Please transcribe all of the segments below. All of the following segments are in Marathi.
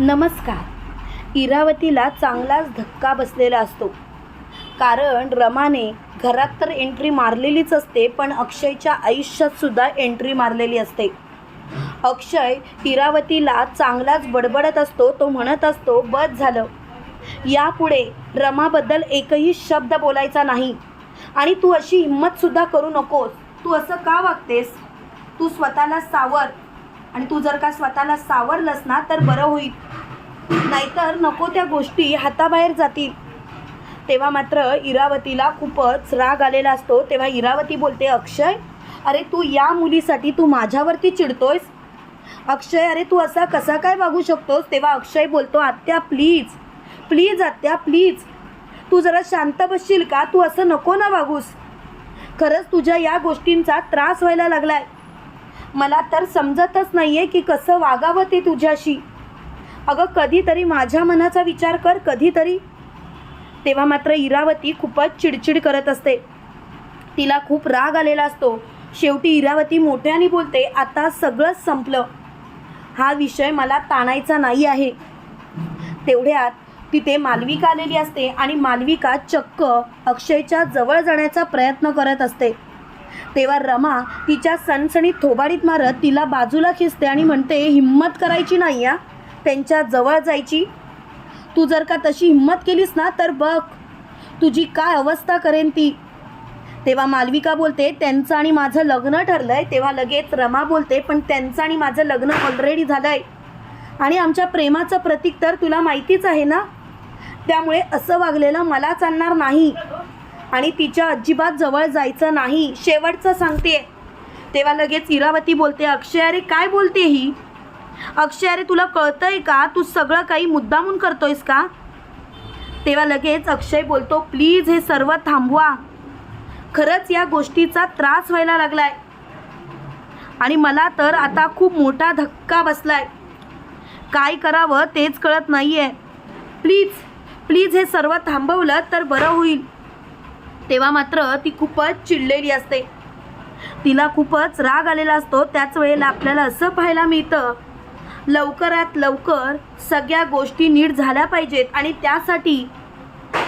नमस्कार. इरावतीला चांगलाच धक्का बसलेला असतो. कारण रमाने घरात तर एंट्री मारलेलीच असते पण अक्षयच्या आयुष्यातसुद्धा एंट्री मारलेली असते. अक्षय इरावतीला चांगलाच बडबडत असतो तो म्हणत असतो बस झालं. यापुढे रमाबद्दल एकही शब्द बोलायचा नाही. आणि तू अशी हिंमतसुद्धा करू नकोस. तू असं का वागतेस? तू स्वतःला सावर. आणि तू जर का स्वतःला सावरलंस ना तर बरं होईल. नाहीतर नको त्या गोष्टी हाताबाहेर जातील. तेव्हा मात्र इरावतीला खूपच राग आलेला असतो. तेव्हा इरावती बोलते अक्षय अरे तू या मुलीसाठी तू माझ्यावरती चिडतोयस? अक्षय अरे तू असा कसा काय वागू शकतोस? तेव्हा अक्षय बोलतो आत्या प्लीज प्लीज आत्या प्लीज. तू जरा शांत बसशील का? तू असं नको ना वागूस. खरंच तुझ्या या गोष्टींचा त्रास व्हायला लागलाय. मला तर समजतच नाही आहे की कसं वागावं ते तुझ्याशी. अगं कधीतरी माझ्या मनाचा विचार कर कधीतरी. तेव्हा मात्र इरावती खूपच चिडचिड करत असते. तिला खूप राग आलेला असतो. शेवटी इरावती मोठ्याने बोलते आता सगळंच संपलं. हा विषय मला ताणायचा नाही आहे. तेवढ्यात तिथे मालविका आलेली असते आणि मालविका चक्क अक्षयच्या जवळ जाण्याचा प्रयत्न करत असते. तेव्हा रमा तिच्या सणसणीत थोबाडीत मारत तिला बाजूला खिसते आणि म्हणते हिंमत करायची नाही या त्यांच्या जवळ जायची. तू जर का तशी हिंमत केलीस ना तर बघ तुझी काय अवस्था करेन ती. तेव्हा मालविका बोलते त्यांचं आणि माझं लग्न ठरलंय. तेव्हा लगेच रमा बोलते पण त्यांचं आणि माझं लग्न ऑलरेडी झालंय. आणि आमच्या प्रेमाचं प्रतीक तर तुला माहितीच आहे ना? त्यामुळे असं वागलेलं मला चालणार नाही. आणि तिच्या अजिबात जवळ जायचं नाही. शेवटचं सांगते तेव्हा लगेच इरावती बोलते अक्षय अरे काय बोलते ही? अक्षय अरे तुला कळतंय का? तू सगळं काही मुद्दामून करतोयस का? तेव्हा लगेच अक्षय बोलतो प्लीज हे सर्व थांबवा. खरंच या गोष्टीचा त्रास व्हायला लागलाय. आणि मला तर आता खूप मोठा धक्का बसलाय. काय करावं तेच कळत नाही आहे प्लीज प्लीज हे सर्व थांबवलं तर बरं होईल. तेव्हा मात्र ती खूपच चिडलेली असते. तिला खूपच राग आलेला असतो. त्याच वेळेला आपल्याला असं पाहायला मिळतं लवकरात लवकर सगळ्या गोष्टी नीट झाल्या पाहिजेत. आणि त्यासाठी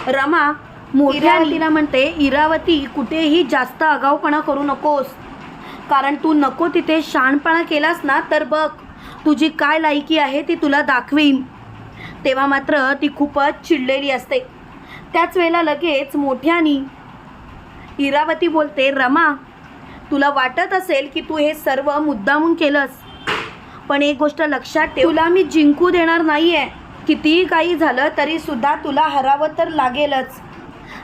रमा मोठ्या तिला म्हणते इरावती कुठेही जास्त आगाऊपणा करू नकोस. कारण तू नको तिथे शहाणपणा केलास ना तर बघ तुझी काय लायकी आहे ती तुला दाखवीन. तेव्हा मात्र ती खूपच चिडलेली असते. त्याच वेळेला लगेच मोठ्यानी इरावती बोलते रमा तुला वाटत असेल की तू हे सर्व मुद्दामून केलंस. पण एक गोष्ट लक्षात ठेव. तुला मी जिंकू देणार नाही आहे कितीही काही झालं तरी सुद्धा तुला हरावं तर लागेलच.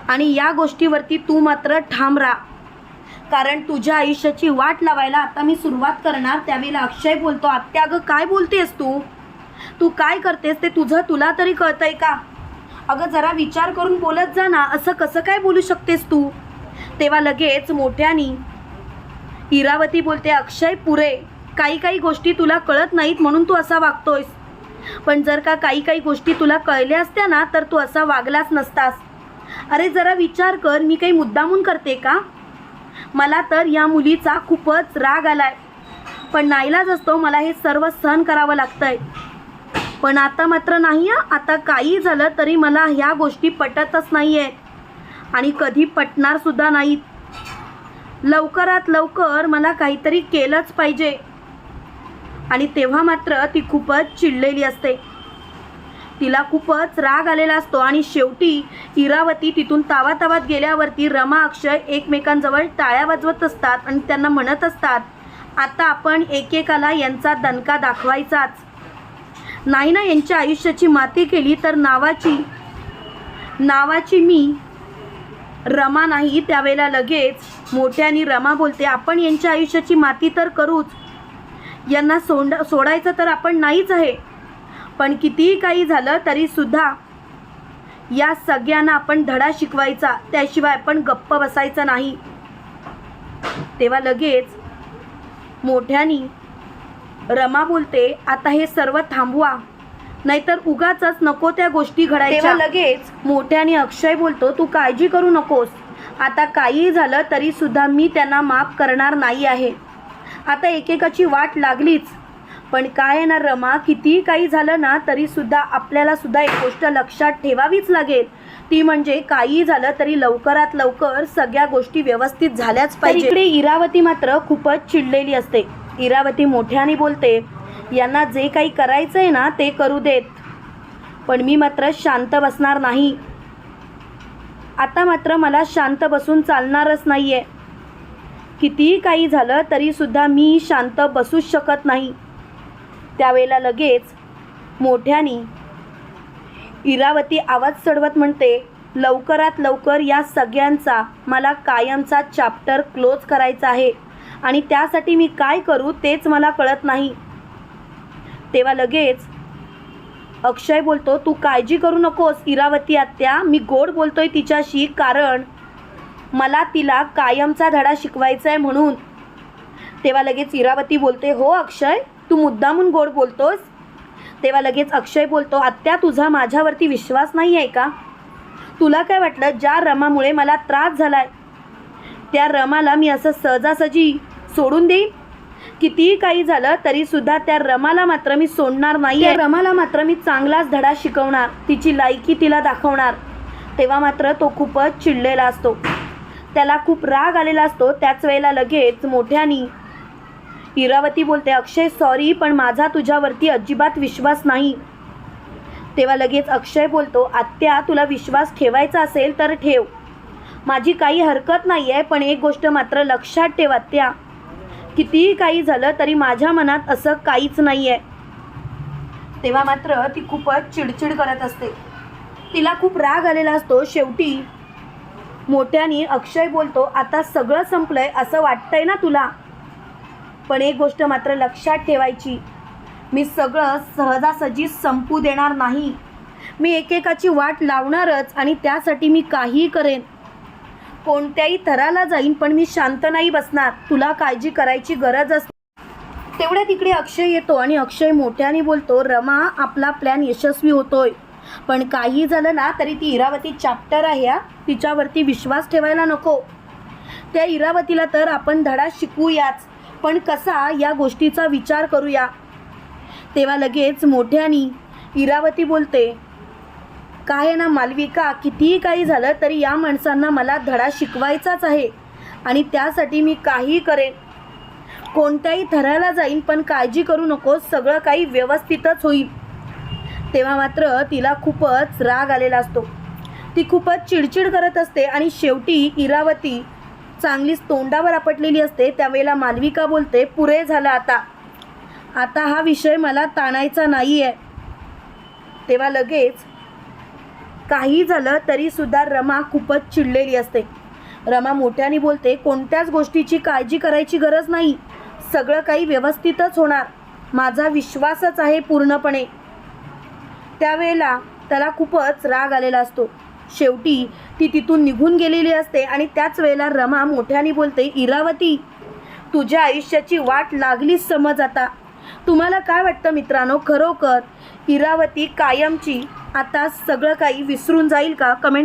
आणि या गोष्टीवरती तू मात्र ठाम राहा. कारण तुझ्या आयुष्याची वाट लावायला आता मी सुरुवात करणार त्यावेळेला अक्षय बोलतो आत्या अगं काय बोलतेस तू? तू काय करतेस ते तुझं तुला तरी कळतंय का? अगं जरा विचार करून बोलत जा ना असं कसं काय बोलू शकतेस तू? तेव्हा लगेच मोठ्यानी इरावती बोलते अक्षय पुरे काही काही गोष्टी तुला कळत नाहीत म्हणून तू असा वागतोयस. पण जर का काही काही गोष्टी तुला कळल्या असत्या ना तर तू असा वागलाच नसतास. अरे जरा विचार कर मी काही मुद्दामून करते का? मला तर या मुलीचा खूपच राग आलाय. पण नाईलाज असतो मला हे सर्व सहन करावं लागतंय. पण आता मात्र नाही आता काही झालं तरी मला ह्या गोष्टी पटतच नाही आहेत आणि कधी पटणार सुद्धा नाहीत. लवकरात लवकर मला काहीतरी केलंच पाहिजे. आणि तेव्हा मात्र ती खूपच चिडलेली असते. तिला खूपच राग आलेला असतो आणि शेवटी इरावती तिथून तावातावात गेल्यावरती रमा अक्षय एकमेकांजवळ टाळ्या वाजवत असतात आणि त्यांना म्हणत असतात आता आपण एकेकाला यांचा दणका दाखवायचाच. नाही ना यांच्या आयुष्याची माती केली तर नावाची नावाची मी रमा नाही. त्यावेळेला लगेच मोठ्याने रमा बोलते आपण यांच्या आयुष्याची माती तर करूच यांना सोंड सोडायचं तर आपण नाहीच आहे. पण कितीही काही झालं तरी सुद्धा या सगळ्यांना आपण धडा शिकवायचा. त्याशिवाय आपण गप्प बसायचं नाही. तेव्हा लगेच मोठ्यानी रमा बोलते आता हे सर्व थांबवा. नाहीतर उगाच नको त्या गोष्टी घडायच्या. लगेच मोठ्याने अक्षय बोलतो तू काळजी करू नकोस. आता काही झालं तरी सुद्धा मी त्यांना माफ करणार नाही आहे. आता एकेकाची वाट लागलीच. पण काय ना रमा कितीही काही झालं ना तरी सुद्धा आपल्याला सुद्धा एक गोष्ट लक्षात ठेवावीच लागेल. ती म्हणजे काही झालं तरी लवकरात लवकर सगळ्या गोष्टी व्यवस्थित झाल्याच पाहिजे. इकडे इरावती मात्र खूपच चिडलेली असते. इरावती मोठ्याने बोलते यांना जे काही करायचं आहे ना ते करू देत. पण मी मात्र शांत बसणार नाही. आता मात्र मला शांत बसून चालणारच नाही आहे कितीही काही झालं तरीसुद्धा मी शांत बसूच शकत नाही. त्यावेळेला लगेच मोठ्यानी इरावती आवाज चढवत म्हणते लवकरात लवकर या सगळ्यांचा मला कायमचा चॅप्टर क्लोज करायचा आहे. आणि त्यासाठी मी काय करू तेच मला कळत नाही. तेव्हा लगेच अक्षय बोलतो तू काळजी करू नकोस इरावती आत्या मी गोड बोलतोय तिच्याशी कारण मला तिला कायमचा धडा शिकवायचा आहे म्हणून. तेव्हा लगेच इरावती बोलते हो अक्षय तू मुद्दामून गोड बोलतोस. तेव्हा लगेच अक्षय बोलतो आत्या तुझा माझ्यावरती विश्वास नाही आहे का? तुला काय वाटलं ज्या रमामुळे मला त्रास झालाय? त्या रमाला मी असं सहजासहजी सोडून देईन? कितीही काही झालं तरी सुद्धा त्या रमाला मात्र मी सोडणार नाही आहे रमाला मात्र मी चांगलाच धडा शिकवणार तिची लायकी तिला दाखवणार. तेव्हा मात्र तो खूपच चिडलेला असतो. त्याला खूप राग आलेला असतो त्याच वेळेला लगेच मोठ्यानी इरावती बोलते अक्षय सॉरी पण माझा तुझ्यावरती अजिबात विश्वास नाही. तेव्हा लगेच अक्षय बोलतो आत्या तुला विश्वास ठेवायचा असेल तर ठेव. माझी काही हरकत नाही आहे पण एक गोष्ट मात्र लक्षात ठेव आत्या. कितीही काही झालं तरी माझ्या मनात असं काहीच नाही आहे तेव्हा मात्र ती खूपच चिडचिड करत असते. तिला खूप राग आलेला असतो. शेवटी मोठ्याने अक्षय बोलतो आता सगळं संपलंय असं वाटतंय ना तुला? पण एक गोष्ट मात्र लक्षात ठेवायची मी सगळं सहजासहजी संपू देणार नाही. मी एकेकाची वाट लावणारच आणि त्यासाठी मी काहीही करेन. कोणत्याही थराला जाईन पण मी शांत नाही बसणार. तुला काळजी करायची गरज असते. तेवढ्या तिकडे अक्षय येतो आणि अक्षय मोठ्याने बोलतो रमा आपला प्लॅन यशस्वी होतोय. पण काही झालं ना तरी ती इरावती चॅप्टर आहे हा. तिच्यावरती विश्वास ठेवायला नको. त्या इरावतीला तर आपण धडा शिकूयाच पण कसा या गोष्टीचा विचार करूया? तेव्हा लगेच मोठ्यानी इरावती बोलते काय आहे ना मालविका कितीही काही झालं तरी या माणसांना मला धडा शिकवायचाच आहे आणि त्यासाठी मी काही करेन. कोणत्याही थराला जाईन पण काळजी करू नकोस सगळं काही व्यवस्थितच होईल. तेव्हा मात्र तिला खूपच राग आलेला असतो. ती खूपच चिडचिड करत असते आणि शेवटी इरावती चांगलीच तोंडावर आपटलेली असते. त्यावेळेला मालविका बोलते पुरे झालं आता. आता हा विषय मला ताणायचा नाही आहे तेव्हा लगेच काही झालं तरीसुद्धा रमा खूपच चिडलेली असते. रमा मोठ्याने बोलते कोणत्याच गोष्टीची काळजी करायची गरज नाही. सगळं काही व्यवस्थितच होणार. माझा विश्वासच आहे पूर्णपणे. त्यावेळेला त्याला खूपच राग आलेला असतो. शेवटी ती तिथून निघून गेलेली असते आणि त्याच वेळेला रमा मोठ्याने बोलते इरावती तुझ्या आयुष्याची वाट लागलीच समज आता. तुम्हाला काय वाटतं मित्रांनो? खरोखर इरावती कायमची आता सगळं काही विसरून जाईल का? कमेंट